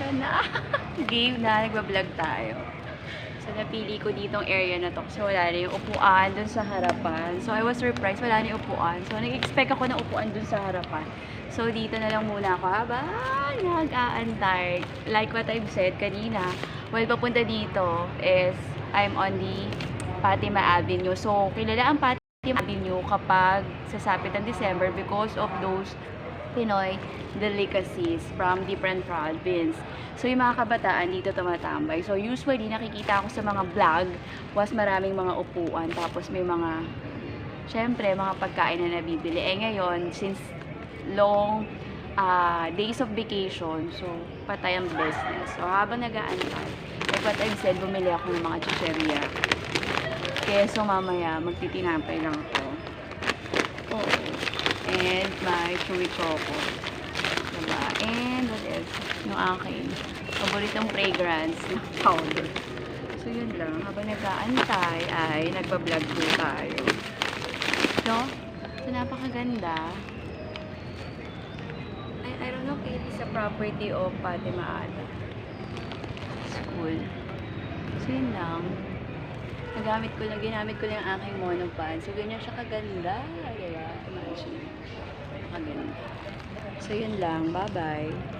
Sana. Game na, nagbablog tayo. So, napili ko ditong area na to kasi wala na yung upuan dun sa harapan. So, I was surprised, wala na yung upuan. So, nag-expect ako ng upuan dun sa harapan. So, dito na lang muna ako habang nag-aantay. Like what I've said kanina, while papunta dito is I'm on the Fatima Avenue. So, kilala ang Fatima Avenue kapag sasapit ng December because of those Pinoy delicacies from different province. So, yung mga kabataan dito tumatambay. So, usually, nakikita ako sa mga vlog, was maraming mga upuan, tapos may mga, syempre, mga pagkain na nabibili. Eh, ngayon, since long ah, days of vacation, so, patay ang business. So, habang nag-aantay, like what I've said, bumili ako ng mga chicheria. Keso mamaya, magtitinampay lang ako. Oo. And my chewy choco. Diba? And what else? Yung akin. Paboritong fragrance na powder. So, yun lang. Habang nag-aantay ay nagbablog po tayo. So, so napakaganda. I, I don't know if it is a property of Fatima Ada. School. So, yun lang. Nagamit ko lang, ginamit ko lang ang aking monopan. So, ganyan siya kaganda. Diba? Kaganda. So, yun lang. Bye-bye.